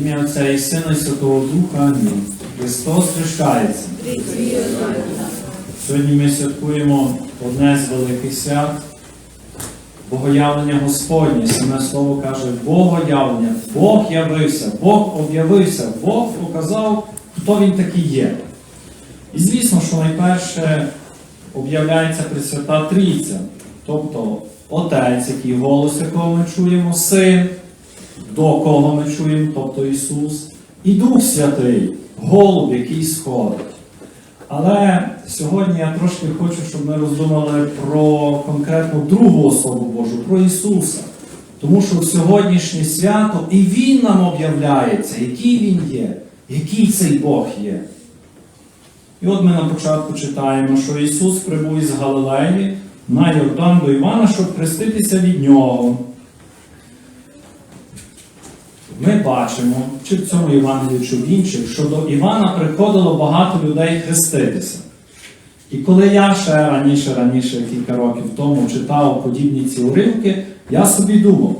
Ім'я Отця і Сина і Святого Духа. Амінь. Христос хрещається. Сьогодні ми святкуємо одне з великих свят Богоявлення Господнє. Саме слово каже Богоявлення. Бог явився, Бог об'явився, Бог показав, хто він такий є. І звісно, що найперше об'являється Пресвята Трійця, тобто Отець, який голос якого ми чуємо, Син, до кого ми чуємо, тобто Ісус, і Дух Святий, голуб, який сходить. Але сьогодні я трошки хочу, щоб ми роздумали про конкретну другу особу Божу, про Ісуса. Тому що сьогоднішнє свято і Він нам об'являється, який Він є, який цей Бог є. І от ми на початку читаємо, що Ісус прибув із Галилеї на Йордан до Івана, щоб хреститися від нього. Ми бачимо, чи в цьому Євангелії, чи в інших, що до Івана приходило багато людей хреститися. І коли я ще раніше, раніше, кілька років тому читав подібні ці уривки, я собі думав,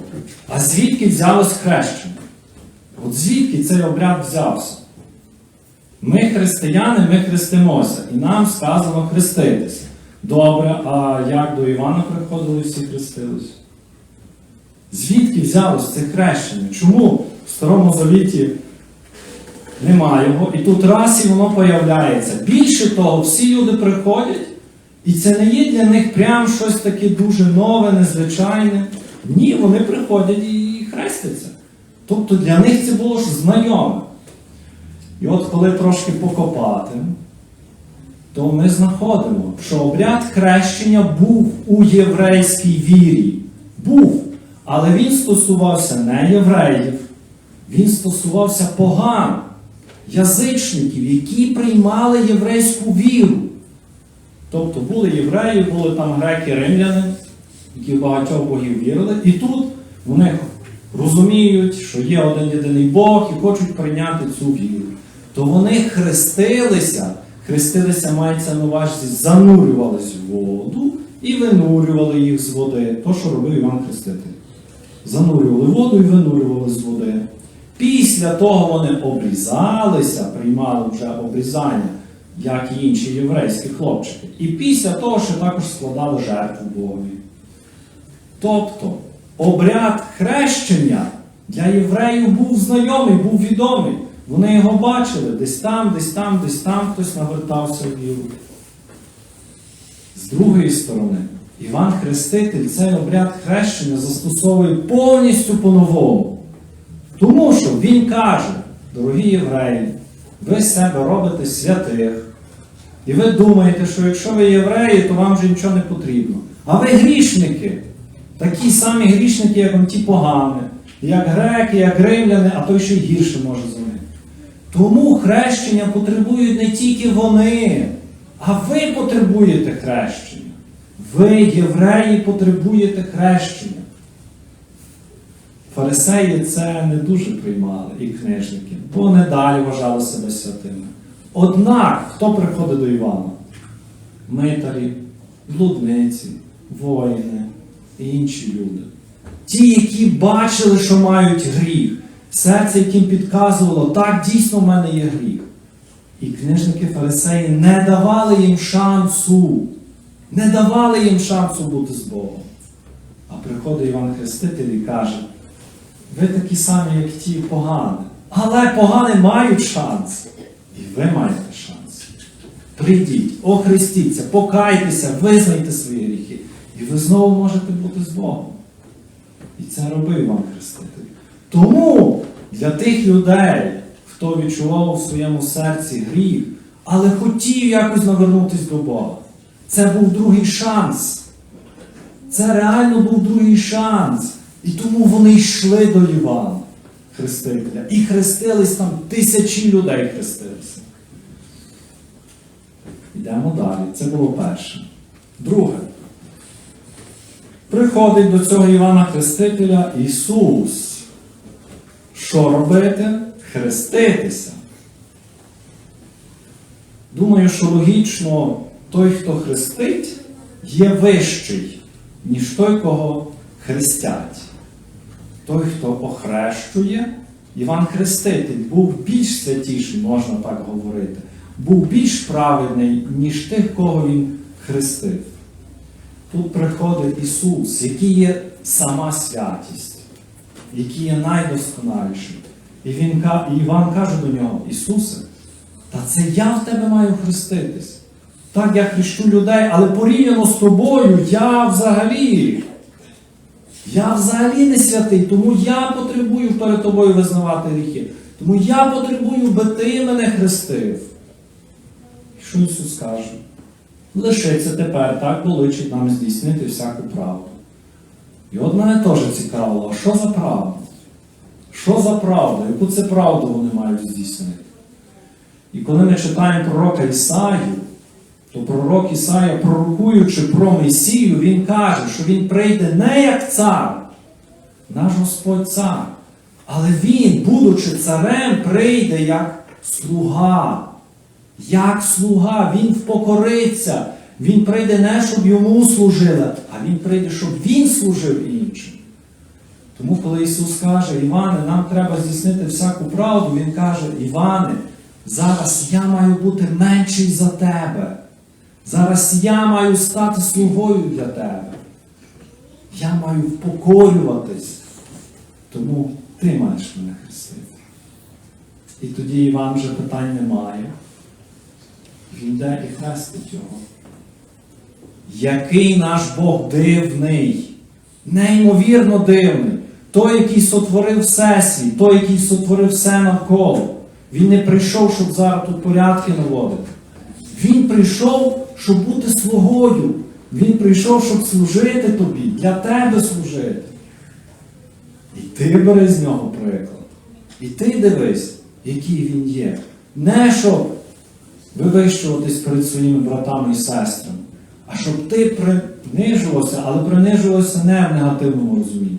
а звідки взялось хрещення? От звідки цей обряд взявся? Ми християни, ми хрестимося, і нам сказано хреститися. Добре, а як до Івана приходили всі хрестилися? Звідки взялось це хрещення? Чому Старому Завіті немає його? І тут раз і воно появляється. Більше того, всі люди приходять, і це не є для них прям щось таке дуже нове, незвичайне. Ні, вони приходять і хрестяться. Тобто для них це було ж знайоме. І от коли трошки покопати, то ми знаходимо, що обряд хрещення був у єврейській вірі. Був. Але він стосувався не євреїв, він стосувався поган, язичників, які приймали єврейську віру. Тобто були євреї, були там греки, римляни, які в багатьох богів вірили, і тут вони розуміють, що є один єдиний Бог і хочуть прийняти цю віру. То вони хрестилися, хрестилися мається на увазі, занурювались в воду і винурювали їх з води. То, що робив Іван Хреститель занурювали воду і винурювали з води. Після того вони обрізалися, приймали вже обрізання, як і інші єврейські хлопчики. І після того ще також складали жертву Богові. Тобто, обряд хрещення для євреїв був знайомий, був відомий. Вони його бачили десь там, десь там, десь там хтось навертався в віру. З другої сторони, Іван Хреститель цей обряд хрещення застосовує повністю по-новому. Тому що він каже, дорогі євреї, ви з себе робите святих. І ви думаєте, що якщо ви євреї, то вам вже нічого не потрібно. А ви грішники, такі самі грішники, як вам ті погані, як греки, як римляни, а то ще гірше може за них. Тому хрещення потребують не тільки вони, а ви потребуєте хрещення. Ви, євреї, потребуєте хрещення. Фарисеї це не дуже приймали і книжники, бо вони далі вважали себе святими. Однак, хто приходить до Івана? Митарі, блудниці, воїни і інші люди. Ті, які бачили, що мають гріх, серце, яким підказувало, так дійсно в мене є гріх. І книжники фарисеї не давали їм шансу, не давали їм шансу бути з Богом. А приходить Іван Хреститель і каже, ви такі самі, як ті погані. Але погани мають шанс. І ви маєте шанс. Прийдіть, охрестіться, покайтеся, визнайте свої гріхи. І ви знову можете бути з Богом. І це робив Іван Хреститель. Тому для тих людей, хто відчував у своєму серці гріх, але хотів якось навернутися до Бога, це був другий шанс. Це реально був другий шанс. І тому вони йшли до Івана Хрестителя. І хрестились там тисячі людей хрестилися. Йдемо далі. Це було перше. Друге. Приходить до цього Івана Хрестителя Ісус. Що робити? Хреститися. Думаю, що логічно той, хто хрестить, є вищий, ніж той, кого хрестять. Той, хто охрещує, Іван Хреститель був більш святіший, можна так говорити, був більш праведний, ніж тих, кого він хрестив. Тут приходить Ісус, який є сама святість, який є найдосконалішим. І, він, і Іван каже до нього, Ісусе, та це я в тебе маю хреститись. Так я хрещу людей, але порівняно з тобою я взагалі. Я взагалі не святий, тому я потребую перед тобою визнавати гріхи. Тому я потребую, би ти мене хрестив. Що Ісус каже? Лишиться тепер, так поличить нам здійснити всяку правду. І от мене теж цікавило, а що за правда? Що за правда? Яку це правду вони мають здійснити? І коли ми читаємо пророка Ісаю, то пророк Ісая, пророкуючи про Месію, він каже, що він прийде не як цар, наш Господь цар, але він, будучи царем, прийде як слуга. Як слуга, він впокориться. Він прийде не, щоб йому служили, а він прийде, щоб він служив іншим. Тому, коли Ісус каже, Іване, нам треба здійснити всяку правду, Він каже, Іване, зараз я маю бути менший за тебе. Зараз я маю стати слугою для тебе. Я маю впокорюватись. Тому ти маєш мене хрестити. І тоді Іван вже питань немає. Він йде і хрестить його. Який наш Бог дивний, неймовірно дивний. Той, який сотворив всесвіт, той, який сотворив все навколо. Він не прийшов, щоб зараз тут порядки наводити. Він прийшов, щоб бути слугою. Він прийшов, щоб служити тобі, для тебе служити. І ти бери з нього приклад. І ти дивись, який він є. Не щоб вивищуватись перед своїми братами і сестрами, а щоб ти принижувався, але принижувався не в негативному розумінні,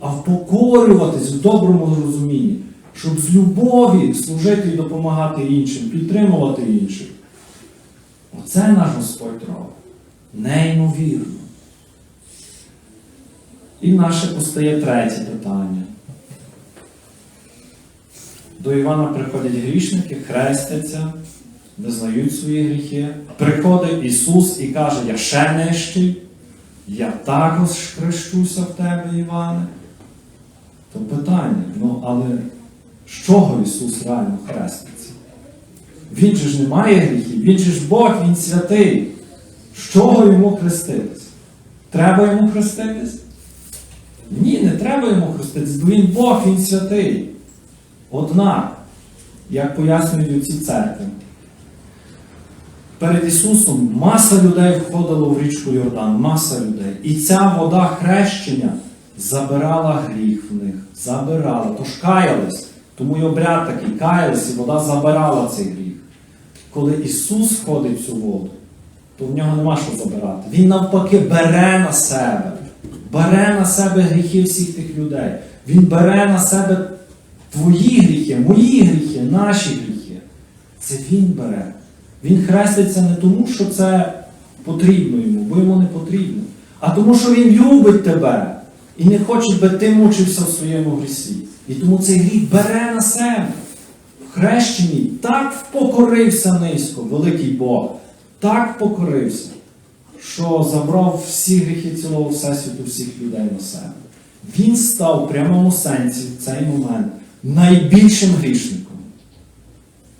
а впокорюватись в доброму розумінні, щоб з любові служити і допомагати іншим, підтримувати інших. Оце наш Господь робить. Неймовірно. І наше постає третє питання. До Івана приходять грішники, хрестяться, визнають свої гріхи. Приходить Ісус і каже, я ще нижчий, я також хрещуся в тебе, Іване. То питання, ну але з чого Ісус реально хреститься? Він же ж не має гріхів, він же ж Бог, Він святий. З чого йому хреститись? Треба йому хреститись? Ні, не треба йому хреститись, бо він Бог, він святий. Однак, як пояснюють ці церкви, перед Ісусом маса людей входило в річку Йордан, маса людей. І ця вода хрещення забирала гріх в них. Забирала. Тож каялись. Тому й обряд такий, каялись, і вода забирала цей гріх. Коли Ісус входить в цю воду, то в нього нема що забирати. Він навпаки бере на себе, бере на себе гріхи всіх тих людей. Він бере на себе твої гріхи, мої гріхи, наші гріхи. Це Він бере. Він хреститься не тому, що це потрібно йому, бо йому не потрібно, а тому, що Він любить тебе і не хоче, би ти мучився в своєму грісі. І тому цей гріх бере на себе. В хрещенні так впокорився низько, великий Бог, так покорився, що забрав всі гріхи цілого всесвіту всіх людей на себе. Він став в прямому сенсі в цей момент найбільшим грішником.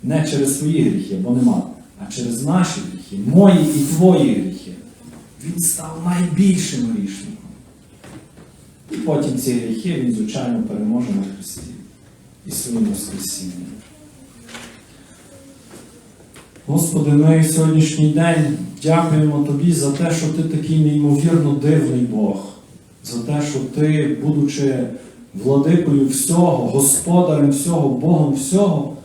Не через свої гріхи, бо нема, а через наші гріхи, мої і твої гріхи. Він став найбільшим грішником. І потім ці гріхи він, звичайно, переможе на Христі і своїм Воскресінням. Господи, ми сьогоднішній день дякуємо Тобі за те, що Ти такий неймовірно дивний Бог, за те, що Ти, будучи владикою всього, господарем всього, Богом всього,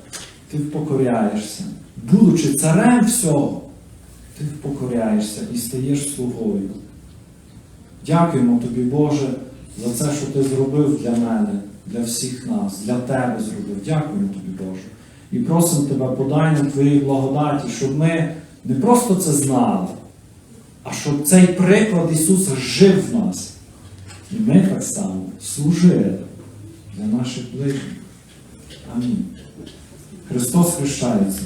Ти впокоряєшся. Будучи царем всього, Ти впокоряєшся і стаєш слугою. Дякуємо Тобі, Боже, за це, що Ти зробив для мене, для всіх нас, для Тебе зробив. Дякуємо Тобі, Боже. І просимо Тебе, подай нам Твоїй благодаті, щоб ми не просто це знали, а щоб цей приклад Ісуса жив в нас. І ми так само служили для наших ближніх. Амінь. Христос хрещається.